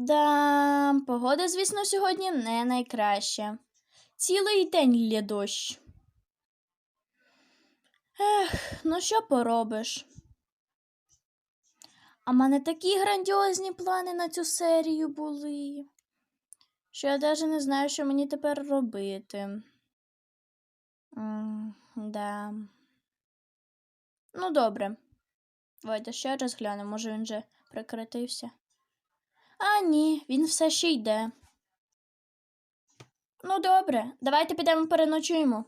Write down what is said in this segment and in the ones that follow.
Да, погода, звісно, сьогодні не найкраща. Цілий день лє дощ. Ех, ну що поробиш? А в мене такі грандіозні плани на цю серію були, що я навіть не знаю, що мені тепер робити. М, да. Ну, добре. Давайте ще раз глянемо, може він вже прекратився. А, ні, він все ще йде. Ну, добре, давайте підемо переночуємо.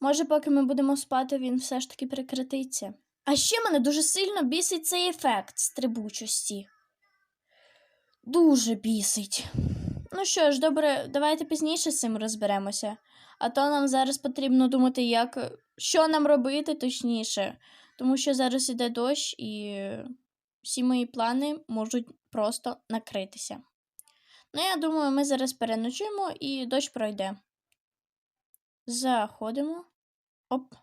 Може, поки ми будемо спати, він все ж таки прекратиться. А ще мене дуже сильно бісить цей ефект стрибучості. Дуже бісить. Ну що ж, добре, давайте пізніше з цим розберемося. А то нам зараз потрібно думати, як що нам робити точніше. Тому що зараз іде дощ і всі мої плани можуть просто накритися. Ну, я думаю, ми зараз переночуємо і дощ пройде. Заходимо. Оп.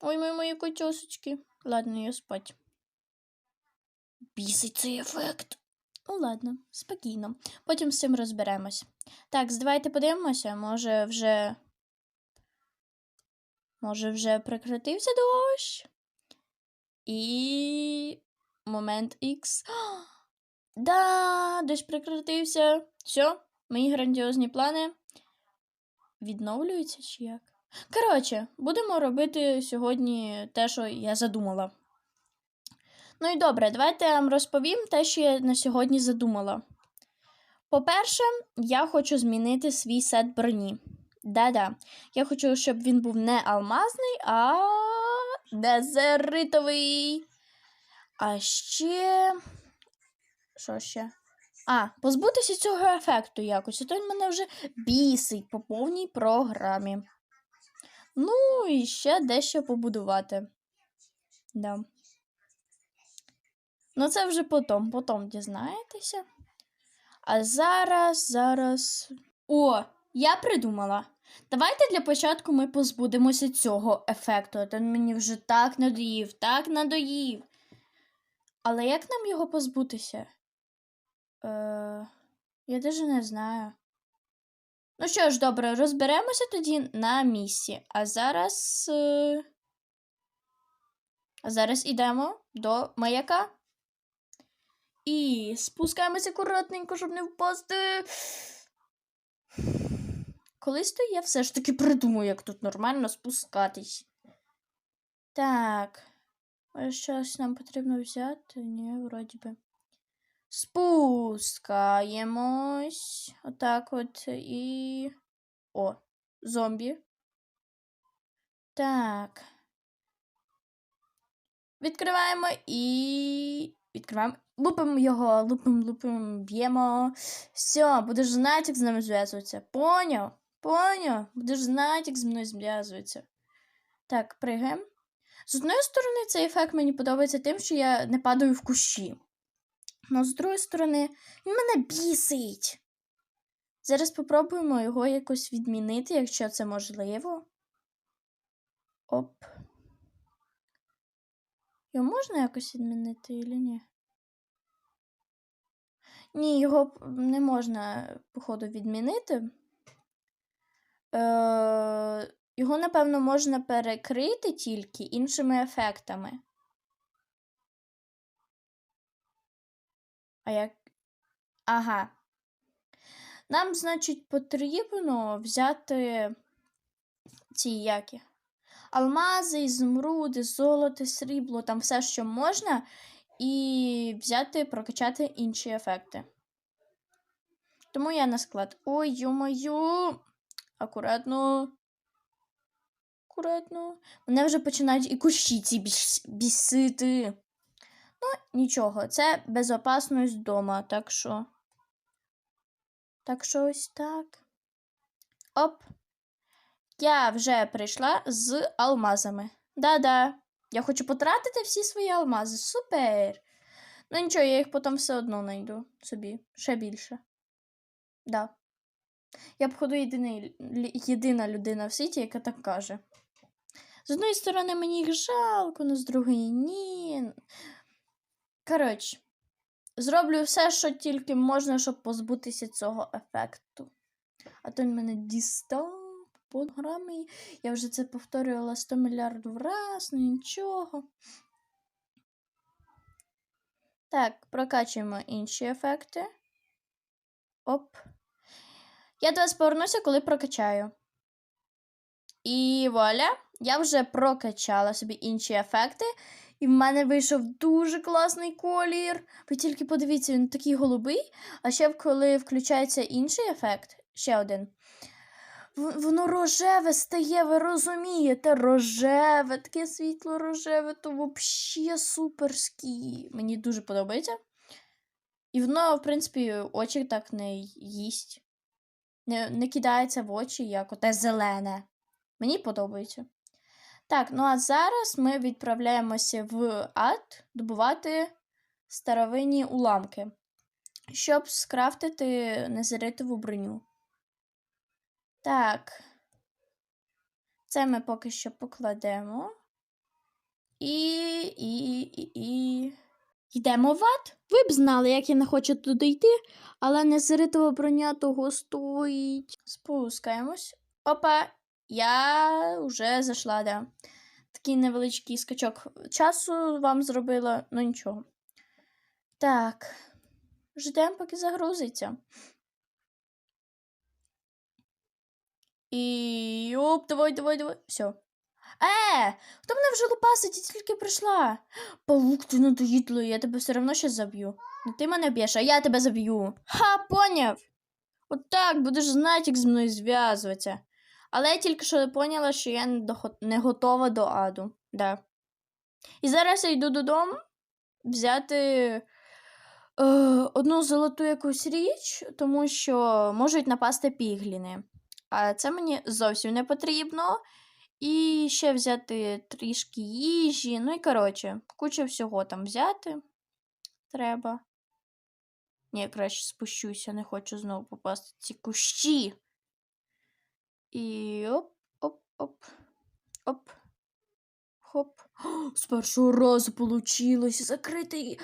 Ой, мої мої котьосочки. Ладно, я спать. Бісить цей ефект. Ну, ладно, спокійно. Потім з цим розберемось. Так, давайте подивимося, може вже. Може, вже прекратився дощ? І. Момент X. Да, дощ прекратився. Все, мої грандіозні плани відновлюються чи як? Коротше, будемо робити сьогодні те, що я задумала. Ну і добре, давайте я вам розповім те, що я на сьогодні задумала. По-перше, я хочу змінити свій сет броні. Да-да. Я хочу, щоб він був не алмазний, а дезеритовий. А ще. Що ще? А, позбутися цього ефекту якось. А то він мене вже бісить по повній програмі. Ну, і ще дещо побудувати. Да. Ну, це вже потом, потом дізнаєтеся. А зараз, зараз. О, я придумала. Давайте для початку ми позбудемося цього ефекту. Він мені вже так надоїв, так надоїв. Але як нам його позбутися? Е, я навіть не знаю. Ну що ж, добре, розберемося тоді на місці. А зараз. Е... А зараз ідемо до маяка. І спускаємося акуратненько, щоб не впасти. Колись то я все ж таки придумаю, як тут нормально спускатись. Так. Щось нам потрібно взяти? Ні, вроді би. Спускаємось. Отак от і. О, зомбі. Так. Відкриваємо і. Відкриваємо. Лупимо його, лупимо, лупимо, б'ємо. Все, будеш знати, як з нами зв'язуватися. Поняв? Поняв? Будеш знати, як з мною зв'язуються. Так, пригаємо. З одної сторони, цей ефект мені подобається тим, що я не падаю в кущі. Але з другої сторони, він мене бісить. Зараз спробуємо його якось відмінити, якщо це можливо. Оп. Його можна якось відмінити чи ні? Ні, його не можна, походу, відмінити. Е, його, напевно, можна перекрити тільки іншими ефектами. А як. Ага. Нам, значить, потрібно взяти ці які. Алмази, ізумруди, золото, срібло, там все, що можна, і взяти, прокачати інші ефекти. Тому я на склад. Ой, ю-мою. Акуратно. Акуратно. Мене вже починають і кущі ці бісити. Ну, нічого, це безопасність вдома, так що. Так що ось так. Оп. Я вже прийшла з алмазами. Да-да. Я хочу потратити всі свої алмази. Супер. Ну нічого, я їх потім все одно знайду собі. Ще більше. Да. Я, походу, єдиний, єдина людина в світі, яка так каже. З одної сторони, мені їх жалко, але з другої ні. Коротше, зроблю все, що тільки можна, щоб позбутися цього ефекту. А то він мене дістав по грамі. Я вже це повторювала 100 мільярдів раз, ну нічого. Так, прокачуємо інші ефекти. Оп. Я до вас повернуся, коли прокачаю. І вуаля, я вже прокачала собі інші ефекти. І в мене вийшов дуже класний колір. Ви тільки подивіться, він такий голубий. А ще коли включається інший ефект, ще один. Воно рожеве стає, ви розумієте? Рожеве, таке світло рожеве, то взагалі суперські. Мені дуже подобається. І воно, в принципі, очі так не їсть. Не, не кидається в очі, як оте зелене. Мені подобається. Так, ну а зараз ми відправляємося в ад добувати старовинні уламки, щоб скрафтити незаритову броню. Так. Це ми поки що покладемо. І. і. і. і. Йдемо в ад. Ви б знали, як я не хочу туди йти, але незаритова броня того стоїть. Спускаємось. Опа, я вже зайшла, да. Такий невеличкий скачок часу вам зробила, ну нічого. Так. Ждемо, поки загрузиться. І. Оп, давай, давай, давай. Все. Е, хто мене вже лупасить, я тільки прийшла. Павук, ти надоїдло, я тебе все одно ще заб'ю. Не ти мене б'єш, а я тебе заб'ю. Ха, поняв. От так будеш знати, як зі мною зв'язуватися. Але я тільки що поняла, що я не, готова до аду. Да. І зараз я йду додому взяти е, одну золоту якусь річ, тому що можуть напасти пігліни. А це мені зовсім не потрібно. І ще взяти трішки їжі. Ну і коротше, куча всього там взяти треба. Ні, краще спущуся, не хочу знову попасти в ці кущі. І оп, оп, оп, оп. Хоп. О, з першого разу получилось закрити.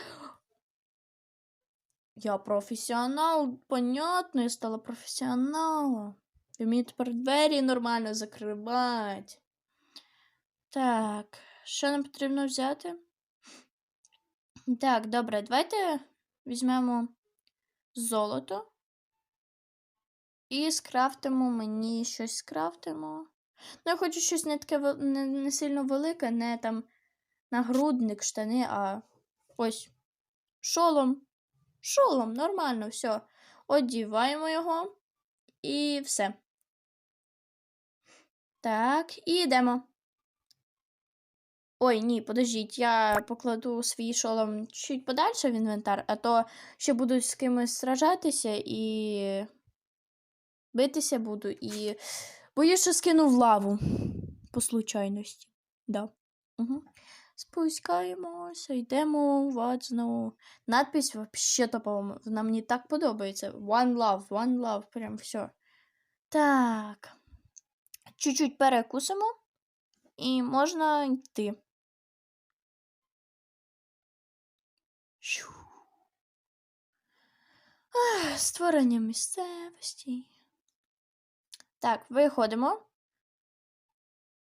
Я професіонал, понятно, я стала професіоналом. Я вмію тепер двері нормально закривати. Так, що нам потрібно взяти? Так, добре, давайте візьмемо золото. І скрафтимо мені щось скрафтимо. Ну, я хочу щось не таке не, не сильно велике, не там нагрудник, штани, а ось шолом. Шолом, нормально, все. Одіваємо його і все. Так, і йдемо. Ой, ні, подождіть, я покладу свій шолом чуть подальше в інвентар, а то ще буду з кимось сражатися і битися буду. І боюсь, що скину в лаву по случайності. Да. Угу. Спускаємося, йдемо знову. Надпись вообще топова. Вона мені так подобається. One love, one love, прям все. Так. Чуть-чуть перекусимо. І можна йти. Створення місцевості. Так, виходимо.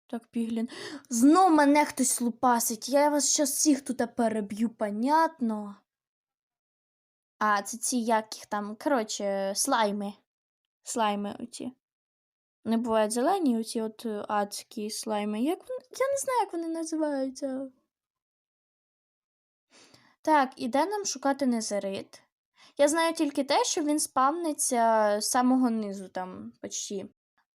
Так, піглін. Знов мене хтось лупасить. Я вас щас всіх тут переб'ю, понятно. А, це ці як їх там. Коротше, слайми. Слайми оці. Не бувають зелені, оці от е, адські слайми. Як вони... Я не знаю, як вони називаються. Так, іде нам шукати незерит. Я знаю тільки те, що він спавниться з самого низу там почти.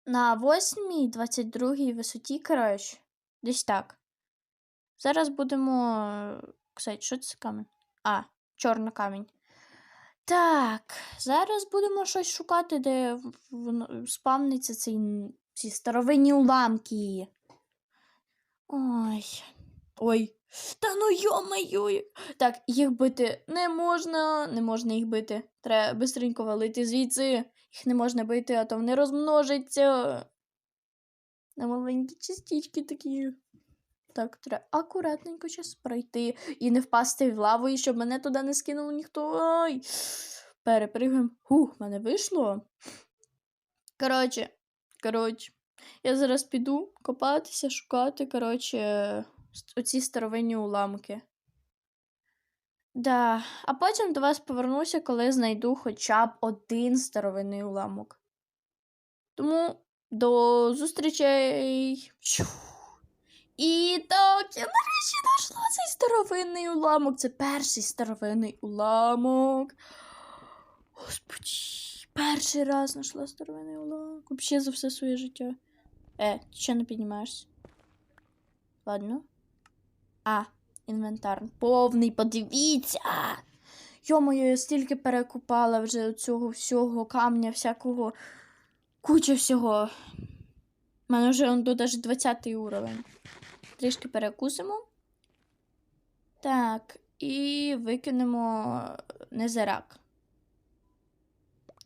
На 8 22 висоті, коротше. Десь так. Зараз будемо. е, Кстати, що це камінь? А, чорний камінь. Так, зараз будемо щось шукати, де спавниться цей, ці старовинні уламки. Ой. Ой. Та ну йо-моє. Так, їх бити не можна, не можна їх бити. Треба бистренько валити звідси. Їх не можна бити, а то вони розмножаться. На маленькі частички такі. Так, треба акуратненько час пройти і не впасти в лаву, і щоб мене туди не скинув ніхто. Ай! Перепригуємо. Хух, мене вийшло. Коротше, коротше, я зараз піду копатися, шукати, коротше, оці старовинні уламки. Да. А потім до вас повернуся, коли знайду хоча б один старовинний уламок. Тому до зустрічей. І так, я нарешті знайшла цей старовинний уламок. Це перший старовинний уламок. Господи, перший раз знайшла старовинний уламок. Взагалі за все своє життя. Е, ти ще не піднімаєшся? Ладно. А, інвентар повний, подивіться. Йо-моє, я стільки перекупала вже цього всього камня, всякого. Куча всього. У мене вже он тут аж 20 уровень. Трішки перекусимо. Так, і викинемо незирак.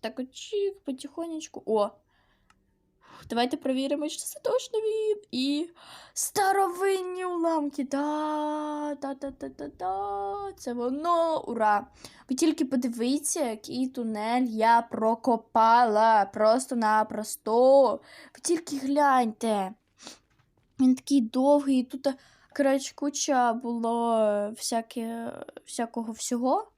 Так, от чик, потихонечку. О! Давайте перевіримо, що це точно він. І старовинні уламки. Да, да, да, да, да, да. Це воно. Ура! Ви тільки подивіться, який тунель я прокопала. Просто-напросто. Ви тільки гляньте. Він такий довгий, і тут, коротше, куча було всяке, всякого всього.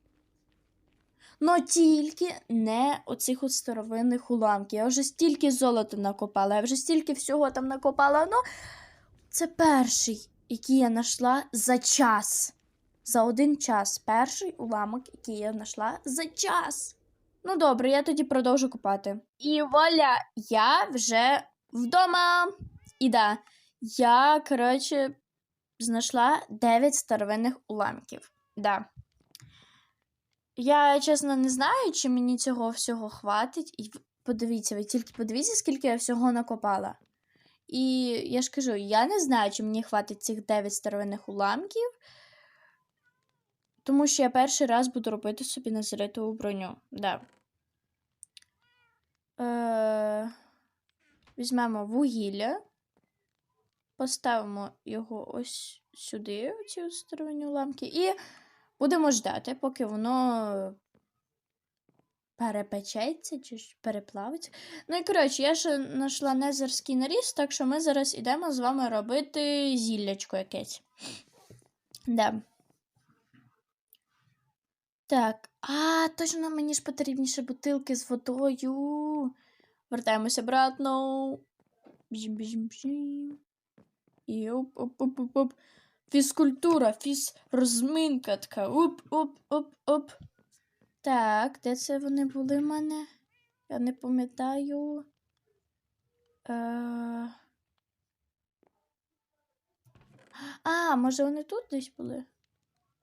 Но тільки не оцих от старовинних уламків. Я вже стільки золота накопала, я вже стільки всього там накопала. Ну, це перший, який я знайшла за час. За один час. Перший уламок, який я знайшла за час. Ну, добре, я тоді продовжу копати. І вуаля, я вже вдома. І да, я, коротше, знайшла 9 старовинних уламків. Да. Я, чесно, не знаю, чи мені цього всього хватить. І подивіться, ви тільки подивіться, скільки я всього накопала. І я ж кажу, я не знаю, чи мені хватить цих 9 старовинних уламків. Тому що я перший раз буду робити собі назритову броню. Да. Е... Візьмемо вугілля, поставимо його ось сюди, ці старовинні уламки, і будемо ждати, поки воно перепечеться чи ж переплавиться. Ну і коротше, я ще знайшла незерський наріз, так що ми зараз ідемо з вами робити зіллячко якесь. Да. Так, а, точно мені ж потрібні ще бутилки з водою. Вертаємося обратно. Біжим. І оп, оп, оп, оп, оп. Фізкультура, фіз розминка така. Оп, оп, оп, оп. Так, де це вони були в мене? Я не пам'ятаю. Е... А, може вони тут десь були?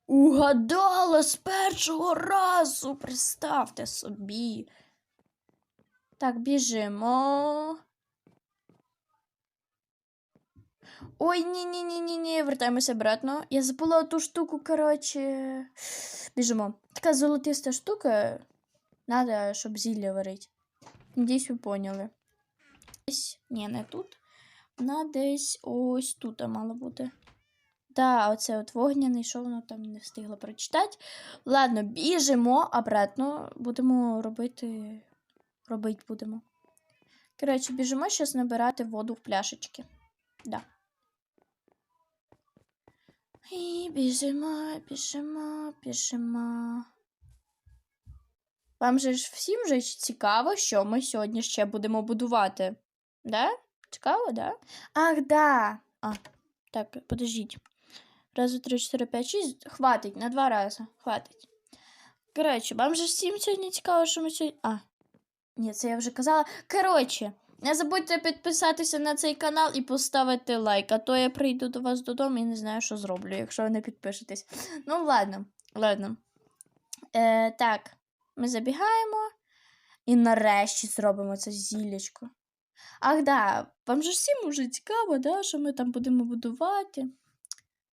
Угадала з першого разу, представте собі. Так, біжимо. Ой, ні-ні-ні-ні-ні, вертаємося обратно. Я забула ту штуку, коротше. Біжимо. Така золотиста штука. Надо, щоб зілля варити. Надіюсь, ви поняли. Десь. Ні, не тут. Вона десь ось тут мала бути. Да, оце от вогняний, що воно там не встигла прочитати. Ладно, біжимо обратно. Будемо робити. Робити будемо. Коротше, біжимо зараз набирати воду в пляшечки. Да. І біжимо, біжимо, біжимо. Вам же ж всім же цікаво, що ми сьогодні ще будемо будувати. Да? Цікаво, да? Ах, да. А, так, подождіть. Раз, три, чотири, п'ять, шість. Хватить на два рази. Хватить. Коротше, вам же всім сьогодні цікаво, що ми сьогодні. А. Ні, це я вже казала. Коротше, не забудьте підписатися на цей канал і поставити лайк, а то я прийду до вас додому і не знаю, що зроблю, якщо ви не підпишетесь. Ну, ладно, ладно. Е, так, ми забігаємо і нарешті зробимо це зіллячко. Ах, да, вам же всім уже цікаво, да, що ми там будемо будувати.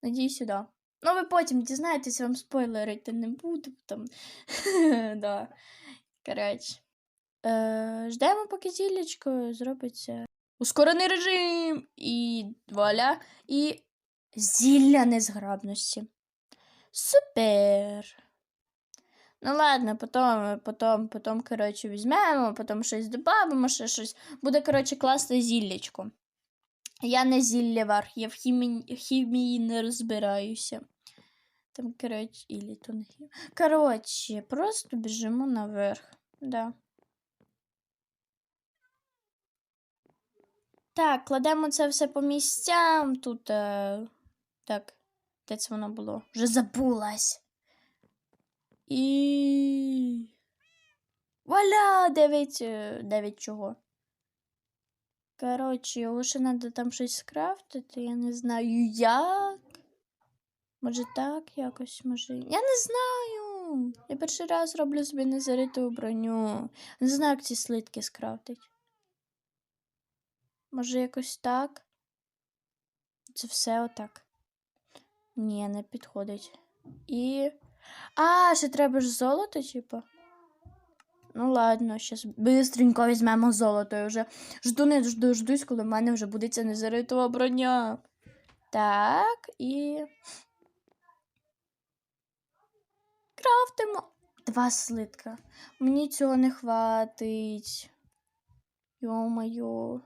Надіюсь, да. Ну, ви потім дізнаєтесь, вам спойлерити не буду. Там. да. Коротше. Е, ждемо, поки зіллячко зробиться. Ускорений режим! І вуаля. І Зілля незграбності. Супер. Ну ладно, потом, потом, потом, коротше, візьмемо, потім щось додамо, ще щось. Буде, коротше, класне зіллячко. Я не зіллєвар, я в хімії, хімії не розбираюся. Там, коротше, ілі. Коротше, просто біжимо наверх. Да. Так, кладемо це все по місцям. Тут. Е... Так, де це воно було? Вже забулась. І. Валя! Дев'ять. е, Дев'ять чого. Коротше, його ще треба там щось скрафтити, я не знаю як. Може так якось, може. Я не знаю. Я перший раз роблю собі незариту броню. Не знаю, як ці слитки скрафтить. Може, якось так? Це все отак. Ні, не підходить. І. А, ще треба ж золото, типу. Ну ладно, зараз бистренько візьмемо золото. Я вже жду не жду, ждусь, коли в мене вже буде ця незаритова броня. Так, і. Крафтимо. Два слитка. Мені цього не хватить. Йо-моє.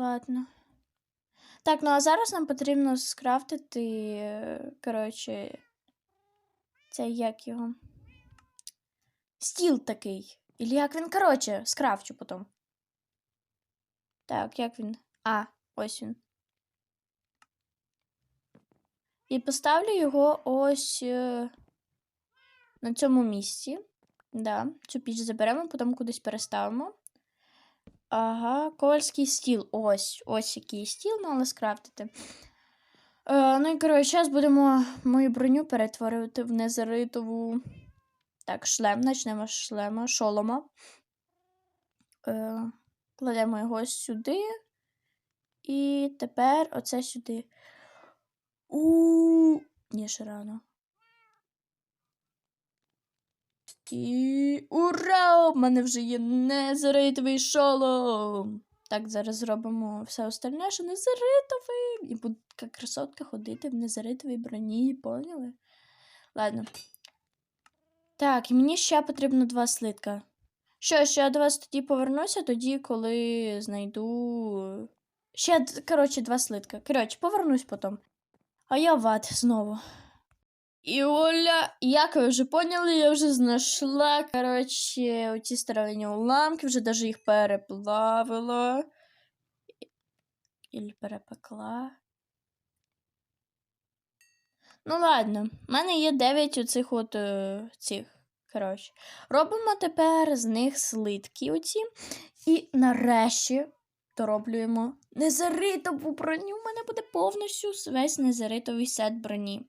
Ладно. Так, ну а зараз нам потрібно скрафтити, коротше, це як його. Стіл такий. Ілі як він, коротше, скрафчу потім. Так, як він? А, ось він. І поставлю його ось е, на цьому місці. Да, цю піч заберемо, потім кудись переставимо. Ага, ковальський стіл. Ось, ось який стіл мали скрафтити. Е, ну і коротше, зараз будемо мою броню перетворювати в незаритову. Так, шлем. Почнемо з шлема, шолома. Е, кладемо його сюди. І тепер оце сюди. У. Ні, ще рано. І ура! У мене вже є незаритовий шолом. Так, зараз зробимо все остальне, що незаритовий. І буду така красотка ходити в незаритовій броні, поняли? Ладно. Так, і мені ще потрібно два слитка. Що ж, я до вас тоді повернуся, тоді, коли знайду. Ще, коротше, два слитка. Коротше, повернусь потім. А я в ад знову. І Оля, як ви вже поняли, я вже знайшла, коротше, оці старовинні уламки, вже навіть їх переплавила. Іль перепекла. Ну, ладно, в мене є 9 оцих от е, цих. Коротше. Робимо тепер з них слитки оці. І нарешті дороблюємо незаритову броню. У мене буде повністю весь незаритовий сет броні.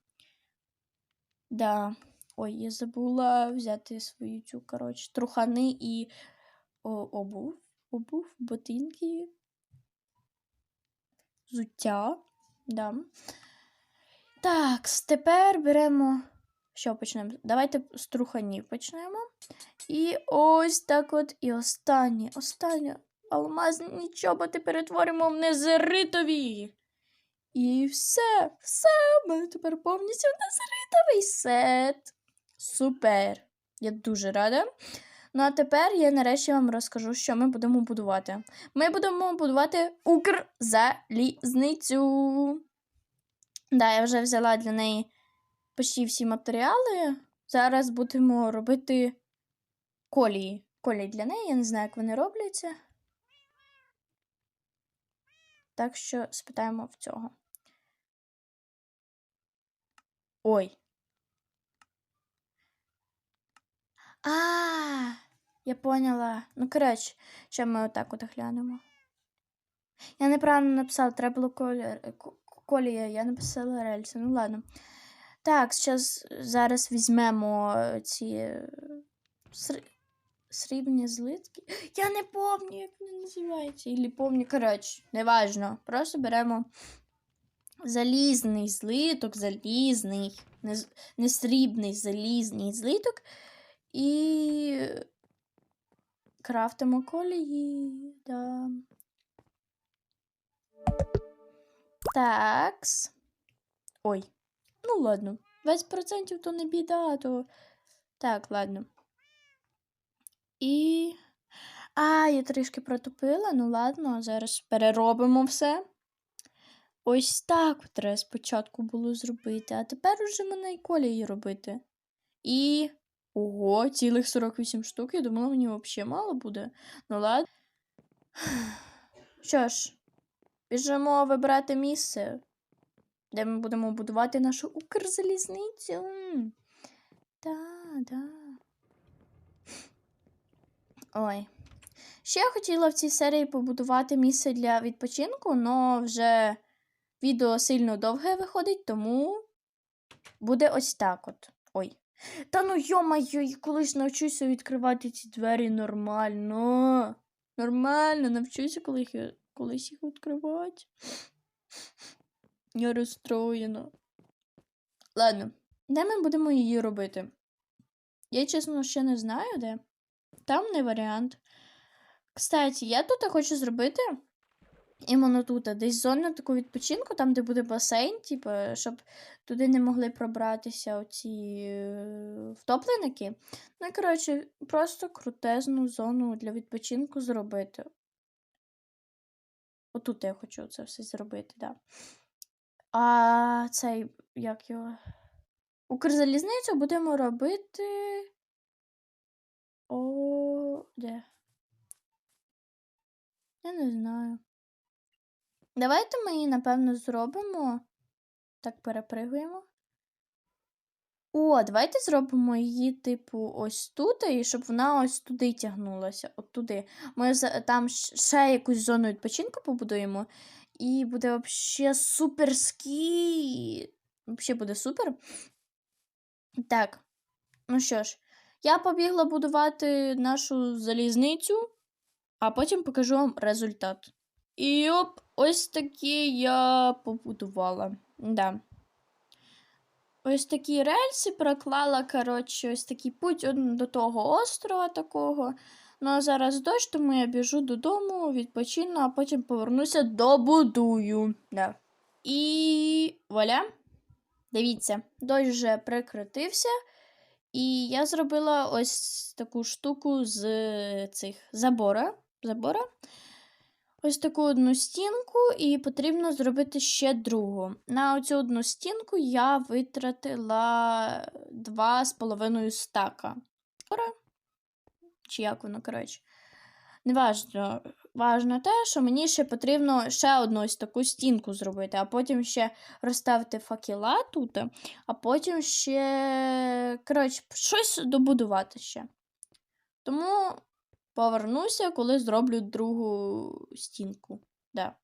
Да. Ой, я забула взяти свою цю, коротше, трухани і о, обув. Обув, ботинки. Зуття. Да. Так, тепер беремо. Що почнемо? Давайте з труханів почнемо. І ось так от. І останнє, останнє. Алмазні чоботи перетворимо в незеритові. І все, все, у мене тепер повністю незритовий сет. Супер! Я дуже рада. Ну, а тепер я нарешті вам розкажу, що ми будемо будувати. Ми будемо будувати Укрзалізницю. Да, я вже взяла для неї почти всі матеріали. Зараз будемо робити колії. Колії для неї, я не знаю, як вони робляться. Так що спитаємо в цього. Ой. А, я поняла. Ну, коротше, що ми отак от глянемо. Я неправильно написала, треба було колір. Колія, я написала рельси. Ну ладно. Так, зараз зараз візьмемо ці ср... срібні злитки. Я не пам'ятаю, як вони називаються. Ілі пам'ятаю, коротше, неважно. Просто беремо залізний злиток, залізний, не, не срібний залізний злиток і крафтимо колії. Да. Такс. Ой. Ну ладно. 20% то не біда, то. Так, ладно. І. А, я трішки протупила. Ну ладно, зараз переробимо все. Ось так треба спочатку було зробити, а тепер уже мене і коля її робити. І. Ого, цілих 48 штук. Я думала, мені взагалі мало буде. Ну ладно. Що ж, біжимо вибирати місце, де ми будемо будувати нашу Укрзалізницю. М. Да, да. Ой. Ще я хотіла в цій серії побудувати місце для відпочинку, але вже відео сильно довге виходить, тому буде ось так от. Ой. Та ну йо-моє, я колись навчуся відкривати ці двері нормально. Нормально, навчуся коли колись їх відкривати. Я розстроєна. Ладно, де ми будемо її робити? Я, чесно, ще не знаю, де. Там не варіант. Кстати, я тут хочу зробити. Іменно тут, десь зону таку відпочинку, там, де буде басейн, типу, щоб туди не могли пробратися оці е, втопленики. Ну і коротше, просто крутезну зону для відпочинку зробити. Отут я хочу це все зробити, так. Да. А цей, як його? Укрзалізницю будемо робити. О, де? Я не знаю. Давайте ми її, напевно, зробимо. Так, перепригуємо. О, давайте зробимо її, типу, ось тут, і щоб вона ось туди тягнулася. От туди. Ми там ще якусь зону відпочинку побудуємо. І буде взагалі суперський. Взагалі буде супер. Так. Ну що ж, я побігла будувати нашу залізницю, а потім покажу вам результат. І оп, ось такі я побудувала. Да. Ось такі рельси проклала, коротше, ось такий путь до того острова такого. Ну а зараз дощ, тому я біжу додому, відпочину, а потім повернуся добудую. Да. І вуаля. Дивіться, дощ вже прекратився. І я зробила ось таку штуку з цих забора. забора. Ось таку одну стінку, і потрібно зробити ще другу. На оцю одну стінку я витратила 2,5 стака. Чи як воно, коротше. Неважно. Важно те, що мені ще потрібно ще одну ось таку стінку зробити, а потім ще розставити факела тут, а потім ще, коротше, щось добудувати ще. Тому повернуся, коли зроблю другу стінку. Да.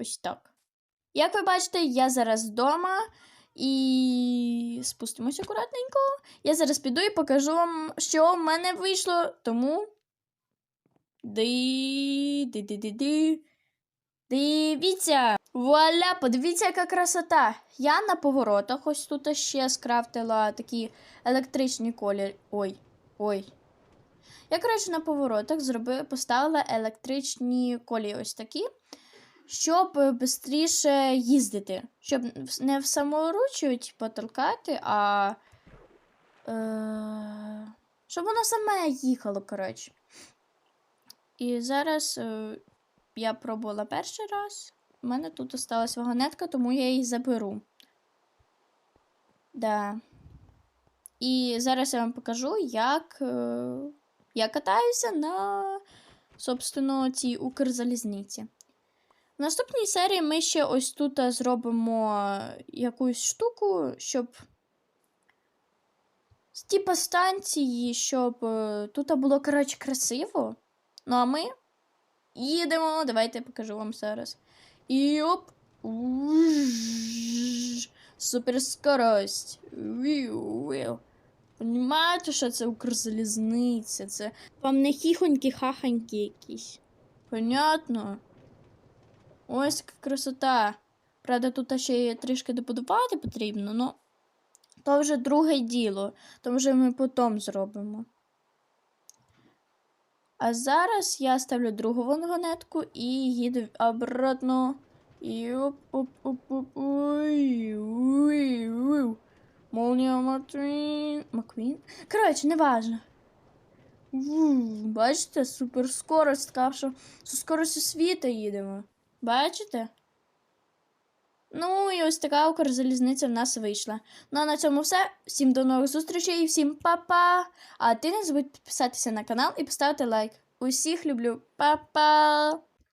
Ось так. Як ви бачите, я зараз вдома і спустимось акуратненько. Я зараз піду і покажу вам, що в мене вийшло. Тому. Ди, ди, ди, ди, ди. Дивіться! Вуаля, подивіться, яка красота! Я на поворотах ось тут ще скрафтила такі електричні колір. Ой, ой. Я, коротше, на поворотах зробила, поставила електричні колії ось такі, щоб швидше їздити. Щоб не в саморучю, типу, толкати, а. Е... Щоб воно саме їхало, коротше. І зараз е, я пробувала перший раз. У мене тут осталась вагонетка, тому я її заберу. Да. І зараз я вам покажу, як е, я катаюся на, собственно, цій Укрзалізниці. В наступній серії ми ще ось тут зробимо якусь штуку, щоб. Типа станції, щоб е, тут було, коротше, красиво. Ну, а ми їдемо. Давайте я покажу вам зараз. І оп. Суперскорость. Віу-віу. Понімаєте, що це Укрзалізниця? Це вам не хіхонькі хахонькі якісь. Понятно? Ось яка красота. Правда, тут ще трішки добудувати потрібно, ну то вже друге діло. То вже ми потім зробимо. А зараз я ставлю другу вагонетку і їду обратно І оп, оп, оп, оп, ой, ой, ой. Молнія Маквін. Маквін? Коротше, неважно. Бачите, суперскорость, така, що зі скоростю світа їдемо. Бачите? Ну і ось така Укрзалізниця в нас вийшла. Ну а на цьому все. Всім до нових зустрічей, і всім па-па! А ти не забудь підписатися на канал і поставити лайк. Усіх люблю. Па-па!